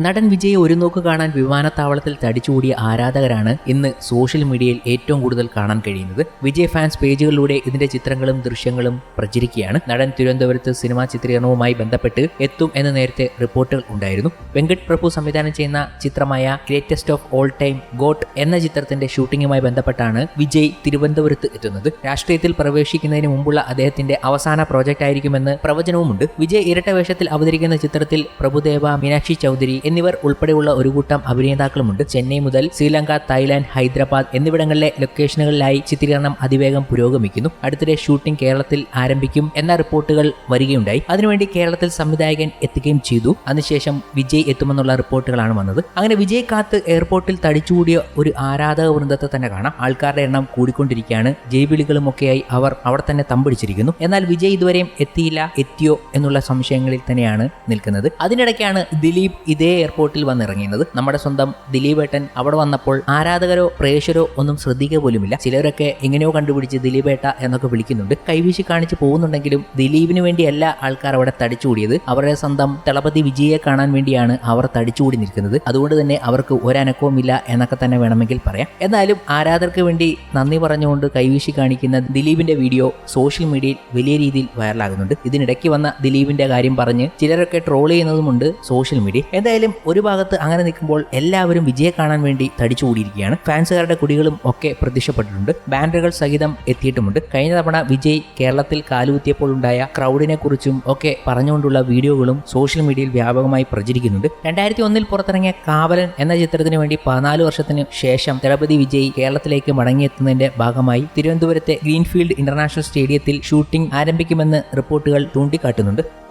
നടൻ വിജയ് ഒരു നോക്ക് കാണാൻ വിമാനത്താവളത്തിൽ തടിച്ചുകൂടിയ ആരാധകരാണ് ഇന്ന് സോഷ്യൽ മീഡിയയിൽ ഏറ്റവും കൂടുതൽ കാണാൻ കഴിയുന്നത്. വിജയ് ഫാൻസ് പേജുകളിലൂടെ ഇതിന്റെ ചിത്രങ്ങളും ദൃശ്യങ്ങളും പ്രചരിക്കുകയാണ്. നടൻ തിരുവനന്തപുരത്ത് സിനിമാ ചിത്രീകരണവുമായി ബന്ധപ്പെട്ട് എത്തും എന്ന് നേരത്തെ റിപ്പോർട്ടുകൾ ഉണ്ടായിരുന്നു. വെങ്കട് പ്രഭു സംവിധാനം ചെയ്യുന്ന ചിത്രമായ greatest of all time GOAT എന്ന ചിത്രത്തിന്റെ ഷൂട്ടിങ്ങുമായി ബന്ധപ്പെട്ടാണ് വിജയ് തിരുവനന്തപുരത്ത് എത്തുന്നത്. രാഷ്ട്രീയത്തിൽ പ്രവേശിക്കുന്നതിന് മുമ്പുള്ള അദ്ദേഹത്തിന്റെ അവസാന പ്രോജക്റ്റ് ആയിരിക്കുമെന്ന് പ്രവചനവുമുണ്ട്. വിജയ് ഇരട്ടവേഷത്തിൽ അവതരിക്കുന്ന ചിത്രത്തിൽ പ്രഭുദേവ മീനാക്ഷി ചൗധരി എന്നിവർ ഉൾപ്പെടെയുള്ള ഒരു കൂട്ടം അഭിനേതാക്കളുമുണ്ട്. ചെന്നൈ മുതൽ ശ്രീലങ്ക തായ്ലാന്റ് ഹൈദരാബാദ് എന്നിവിടങ്ങളിലെ ലൊക്കേഷനുകളിലായി ചിത്രീകരണം അതിവേഗം പുരോഗമിക്കുന്നു. അടുത്തിടെ ഷൂട്ടിംഗ് കേരളത്തിൽ ആരംഭിക്കും എന്ന റിപ്പോർട്ടുകൾ വരികയുണ്ടായി. അതിനുവേണ്ടി കേരളത്തിൽ സംവിധായകൻ എത്തുകയും ചെയ്തു. അതിനുശേഷം വിജയ് എത്തുമെന്നുള്ള റിപ്പോർട്ടുകളാണ് വന്നത്. അങ്ങനെ വിജയ് കാത്ത് എയർപോർട്ടിൽ തടിച്ചുകൂടിയ ഒരു ആരാധക വൃന്ദത്തെ തന്നെ കാണാം. ആൾക്കാരുടെ എണ്ണം കൂടിക്കൊണ്ടിരിക്കുകയാണ്. ജയ്വിളികളുമൊക്കെയായി അവർ അവിടെ തന്നെ തമ്പിടിച്ചിരിക്കുന്നു. എന്നാൽ വിജയ് ഇതുവരെയും എത്തിയില്ല എത്തിയോ എന്നുള്ള സംശയങ്ങളിൽ തന്നെയാണ് നിൽക്കുന്നത്. അതിനിടയ്ക്കാണ് ദിലീപ് ഇതേ എയർപോർട്ടിൽ വന്നിറങ്ങിയത് നമ്മുടെ സ്വന്തം ദിലീപ് ഏട്ടൻ അവിടെ വന്നപ്പോൾ ആരാധകരോ പ്രേക്ഷകരോ ഒന്നും ശ്രദ്ധിക്കുക പോലുമില്ല. ചിലരൊക്കെ എങ്ങനെയോ കണ്ടുപിടിച്ച് ദിലീപ് ഏട്ട എന്നൊക്കെ വിളിക്കുന്നുണ്ട്. കൈവീശി കാണിച്ച് പോകുന്നുണ്ടെങ്കിലും ദിലീപിന് വേണ്ടിയല്ല ആൾക്കാർ അവിടെ തടിച്ചുകൂടിയത് അവരുടെ സ്വന്തം തളപതി വിജയെ കാണാൻ വേണ്ടിയാണ് അവർ തടിച്ചുകൂടി നിൽക്കുന്നത്. അതുകൊണ്ട് തന്നെ അവർക്ക് ഒരനക്കവും ഇല്ല എന്നൊക്കെ തന്നെ വേണമെങ്കിൽ പറയാം. എന്നാലും ആരാധകർക്ക് വേണ്ടി നന്ദി പറഞ്ഞുകൊണ്ട് കൈവീശി കാണിക്കുന്ന ദിലീപിന്റെ വീഡിയോ സോഷ്യൽ മീഡിയയിൽ വലിയ രീതിയിൽ വൈറലാകുന്നുണ്ട്. ഇതിനിടയ്ക്ക് വന്ന ദിലീപിന്റെ കാര്യം പറഞ്ഞ് ചിലരൊക്കെ ട്രോൾ ചെയ്യുന്നതുമുണ്ട് സോഷ്യൽ മീഡിയ എന്തായാലും ഒരു ഭാഗത്ത് അങ്ങനെ നിൽക്കുമ്പോൾ എല്ലാവരും വിജയെ കാണാൻ വേണ്ടി തടിച്ചുകൂടിയിരിക്കുകയാണ്. ഫാൻസുകാരുടെ കുടികളും ഒക്കെ പ്രത്യക്ഷപ്പെട്ടിട്ടുണ്ട്. ബാനറുകൾ സഹിതം എത്തിയിട്ടുമുണ്ട്. കഴിഞ്ഞ തവണ വിജയ് കേരളത്തിൽ കാലുകുത്തിയപ്പോൾ ഉണ്ടായ ക്രൗഡിനെ കുറിച്ചും ഒക്കെ പറഞ്ഞുകൊണ്ടുള്ള വീഡിയോകളും സോഷ്യൽ മീഡിയയിൽ വ്യാപകമായി പ്രചരിക്കുന്നുണ്ട്. രണ്ടായിരത്തി ഒന്നിൽ പുറത്തിറങ്ങിയ കാവലൻ എന്ന ചിത്രത്തിന് വേണ്ടി പതിനാല് വർഷത്തിന് ശേഷം ദളപതി വിജയ് കേരളത്തിലേക്ക് മടങ്ങിയെത്തുന്നതിന്റെ ഭാഗമായി തിരുവനന്തപുരത്തെ ഗ്രീൻഫീൽഡ് ഇന്റർനാഷണൽ സ്റ്റേഡിയത്തിൽ ഷൂട്ടിംഗ് ആരംഭിക്കുമെന്ന് റിപ്പോർട്ടുകൾ ചൂണ്ടിക്കാട്ടുന്നുണ്ട്.